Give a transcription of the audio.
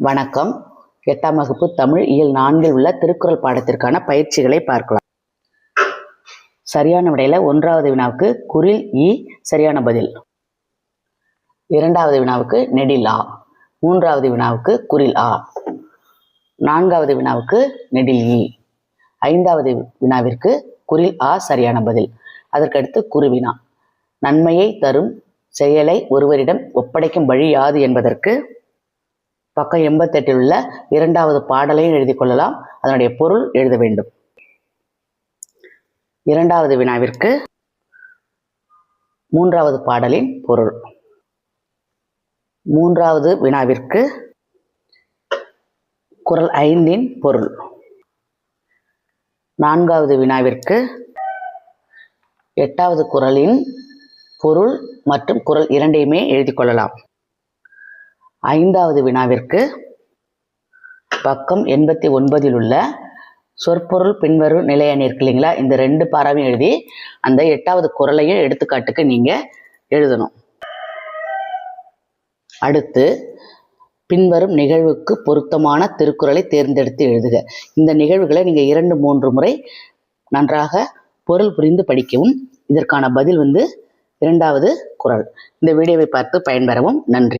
வணக்கம். எட்டாம் வகுப்பு தமிழ் இயல் நான்கில் உள்ள திருக்குறள் பாடத்திற்கான பயிற்சிகளை பார்க்கலாம். சரியான விடையில ஒன்றாவது வினாவுக்கு குரில் இ சரியான பதில். இரண்டாவது வினாவுக்கு நெடில் ஆ. மூன்றாவது வினாவுக்கு குரில் ஆ. நான்காவது வினாவுக்கு நெடில் இ ஐந்தாவது வினாவிற்கு குரில் ஆ சரியான பதில். அதற்கடுத்து குருவினா நன்மையை தரும் செயலை ஒருவரிடம் ஒப்படைக்கும் வழி யாது என்பதற்கு பக்கம் எண்பத்தெட்டில் உள்ள இரண்டாவது பாடலையும் எழுதி கொள்ளலாம். அதனுடைய பொருள் எழுத வேண்டும். இரண்டாவது வினாவிற்கு மூன்றாவது பாடலின் பொருள். மூன்றாவது வினாவிற்கு குரல் ஐந்தின் பொருள். நான்காவது வினாவிற்கு எட்டாவது குரலின் பொருள் மற்றும் குரல் இரண்டையுமே எழுதி கொள்ளலாம். ஐந்தாவது வினாவிற்கு பக்கம் எண்பத்தி ஒன்பதில் உள்ள சொற்பொருள் பின்வரும் நிலையணி இருக்கு இல்லைங்களா இந்த ரெண்டு பாராவையும் எழுதி அந்த எட்டாவது குரலையும் எடுத்துக்காட்டுக்கு நீங்கள் எழுதணும். அடுத்து பின்வரும் நிகழ்வுக்கு பொருத்தமான திருக்குறளை தேர்ந்தெடுத்து எழுதுக. இந்த நிகழ்வுகளை நீங்கள் இரண்டு மூன்று முறை நன்றாக பொருள் புரிந்து படிக்கவும் இதற்கான பதில் வந்து இரண்டாவது குறள் இந்த வீடியோவை பார்த்து பயன்பெறவும். நன்றி.